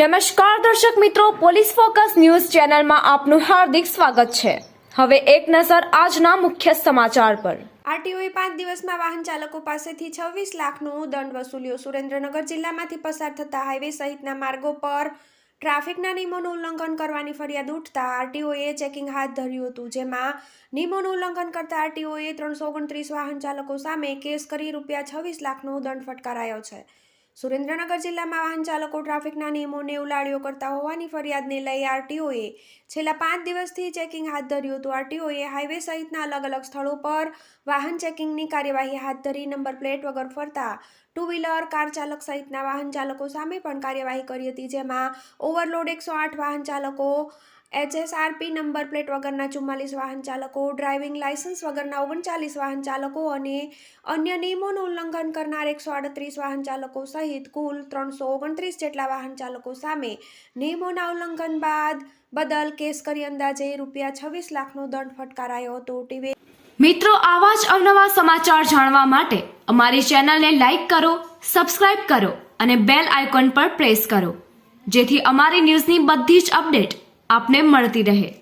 નમસ્કાર દર્શક મિત્રો, પોલીસ ફોકસ ન્યૂઝ ચેનલમાં આપનું હાર્દિક સ્વાગત છે. હવે એક નજર આજના મુખ્ય સમાચાર પર. આરટીઓએ પાંચ દિવસમાં વાહન ચાલકો પાસેથી છવ્વીસ લાખનો દંડ વસૂલ્યો. સુરેન્દ્રનગર જિલ્લામાંથી પસાર થતા હાઈવે સહિતના માર્ગો પર ટ્રાફિકના નિયમોનું ઉલ્લંઘન કરવાની ફરિયાદ ઉઠતા આરટીઓએ ચેકિંગ હાથ ધર્યું હતું, જેમાં નિયમોનું ઉલ્લંઘન કરતા આરટીઓએ ત્રણસો ઓગણત્રીસ વાહન ચાલકો સામે કેસ કરી રૂપિયા છવ્વીસ લાખનો દંડ ફટકારાયો છે. સુરેન્દ્રનગર જિલ્લામાં વાહન ચાલકો ટ્રાફિકના નિયમોને ઉલાળ્યો કરતા હોવાની ફરિયાદને લઈ આરટીઓએ છેલ્લા પાંચ દિવસથી ચેકિંગ હાથ ધર્યું હતું. આરટીઓએ હાઈવે સહિતના અલગ અલગ સ્થળો પર વાહન ચેકિંગની કાર્યવાહી હાથ ધરી, નંબર પ્લેટ વગર ફરતા ટુ વ્હીલર, કાર ચાલક સહિતના વાહન ચાલકો સામે પણ કાર્યવાહી કરી હતી, જેમાં ઓવરલોડ એકસો આઠ વાહન ચાલકો એચએસઆરપી નંબર પ્લેટ વગરના ચુમ્માલીસ વાહન ચાલકો, ડ્રાઇવિંગ લાયસન્સ વગરના ઓગણચાલીસ વાહન ચાલકો અને અન્ય નિયમોનું ઉલ્લંઘન કરનાર એકસો આડત્રીસ વાહન ચાલકો સહિત કુલ ત્રણસો ઓગણત્રીસ જેટલા વાહન ચાલકો સામે નિયમોના ઉલ્લંઘન બાદ બદલ કેસ કરી અંદાજે રૂપિયા છવ્વીસ લાખનો દંડ ફટકારાયો હતો. ટીવી મિત્રો, આવા જ અવનવા સમાચાર જાણવા માટે અમારી ચેનલને લાઈક કરો, સબસ્ક્રાઇબ કરો અને બેલ આઇકોન પર પ્રેસ કરો. જેથી અમારી ન્યૂઝની બધી જ અપડેટ આપને મળતી રહે.